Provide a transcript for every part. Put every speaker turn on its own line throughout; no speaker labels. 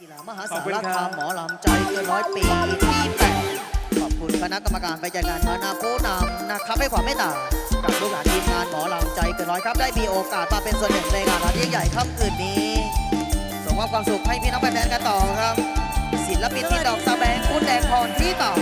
กีฬามหาสาร
คา
มหมอลำใจเกินร้อยปีที่แปดขอบคุณคณะกรรมการไปจัดงานคณะผู้นำนะครับให้ความเมตตากับลูกหลานทีมงานหมอลำใจเกินร้อยครับได้มีโอกาสมาเป็นส่วนหนึ่งในงานที่ใหญ่ค่ำคืนนี้ส่งมอบความสุขให้พี่น้องแฟนๆกันต่อครับ ศิลปินที่ดอกสะแบงคุณแดงพรที่ต่อ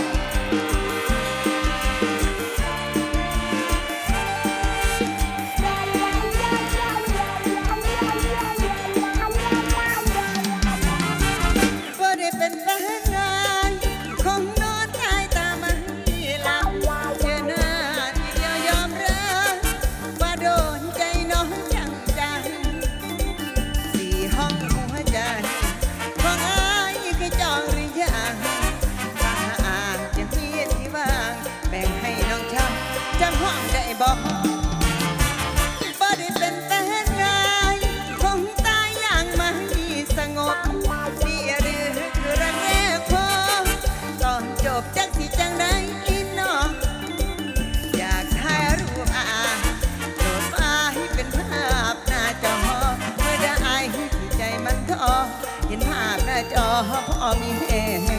จอพอมีแห่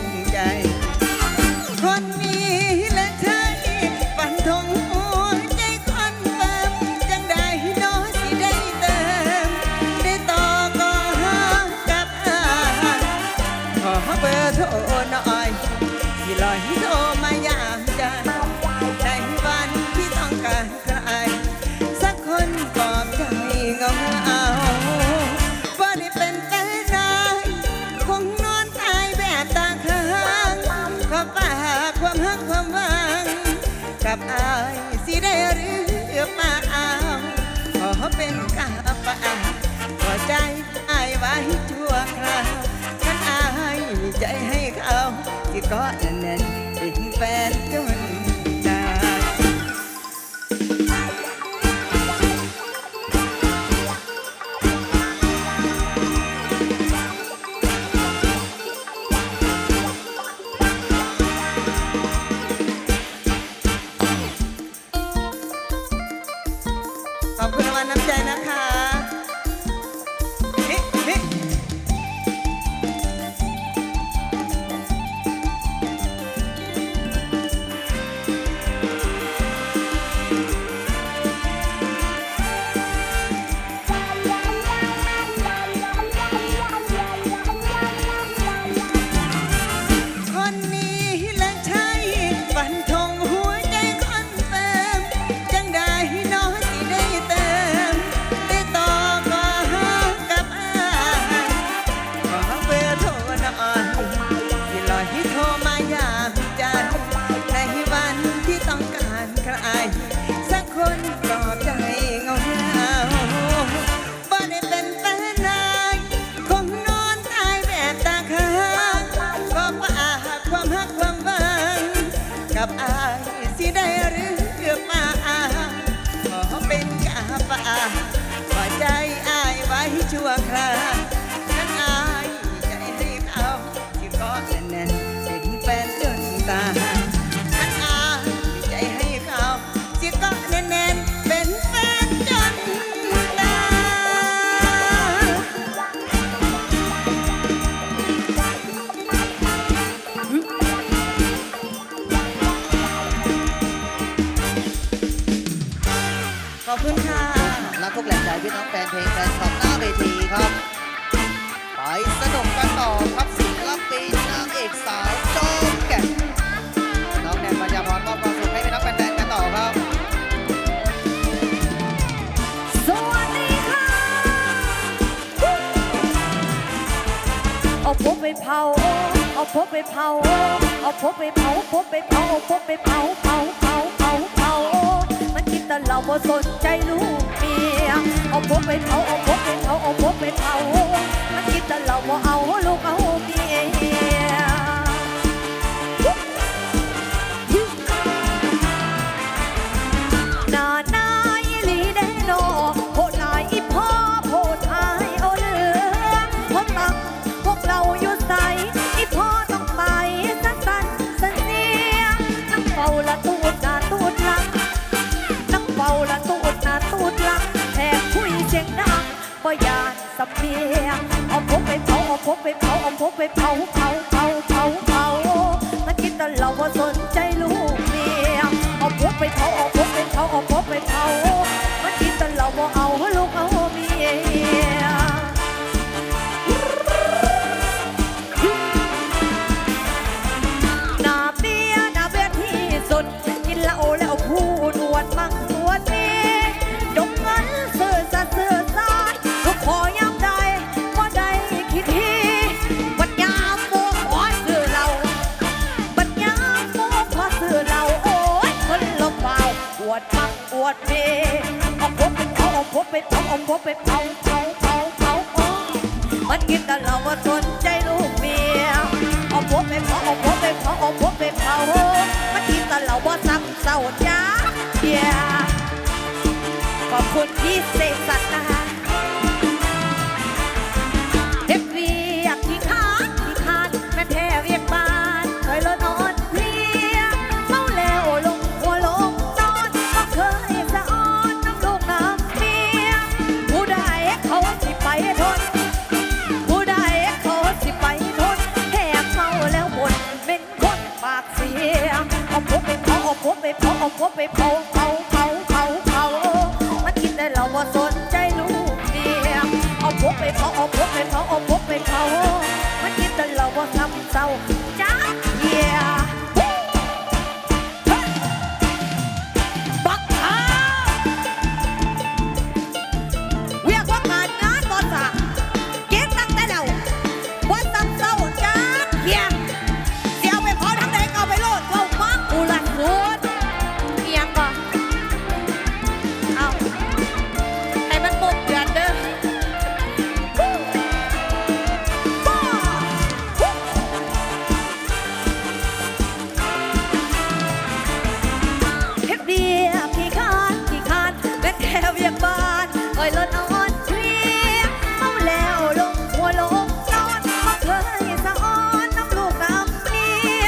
ชั่วคราวฉันอายใจให้เขาที่ก็แน่นๆเป็นแฟนจนตายฉันอายใจให้เขาที่ก็แน่นๆเป็นแฟนจนตายขอบคุณค่ะ
และทุกแหล่งใจพี่น้องแฟนเพลงแฟนคลับ เวทีครับ ไปสนุกกันต่อครับศิลปินนางเอกสาวจอมแก่นน้องแนนปัญญาพรมอบความสุขให้พี่น้องแฟนๆกันต่อครับ
สวัสดีค่ะ เอาพบไปเผา เอาพบไปเผา เอาพบไปเผาพบไปเผาเอาพบไปเผาเผาเผาเผาเผามันคิดแต่เราบ่สนใจลูกเมีย เอาพบไปเผา เผาเอาพบไปพกไปเผา มั่งอวดนี่เอาพบไปเผาเอาพบไปเผาเอาพบไปเผาเผาเผาเผาเผามันกินแต่เราว่าสนใจลูกเมียเอาพบไปเผาเอาพบไปเผาเอาพบไปเผามันกินแต่เราบ่ซ้ำเศร้าจ้าเฮียขอบคุณที่เสกสรรนะคะ เผาเอาพบไปเผาเผาเผาเผาเผามันกินได้เราว่าสนใจลูกเมียเอาพวกไปเผาเอาพวกไปเผาเอาพวกไปเผามันกินแต่เราว่าทำเศร้า อยลดอ่อนเพลียเมาแล้วลงหัวลงนอนบ่เคยสะอ้อนน้ำลูกน้ำเมีย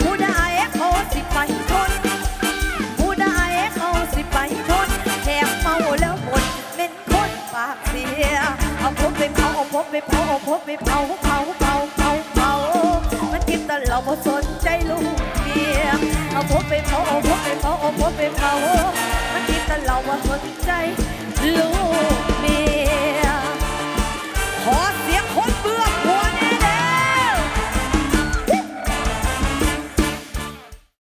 ผู้ใดเขาสิไปทนผู้ใดเขาสิไปทนแถมเมาแล้วบ่นเป็นคนปากเสียเอาพบไปเผาเอาพบไปเผาเอาพบไปเผาเผาเผาเผาเผามันกินแต่เราบ่สนใจลูกเมียเอาพบไปเผาเอาพบไปเผาเอาพบไปเผามันกินแต่เราบ่สนใจลู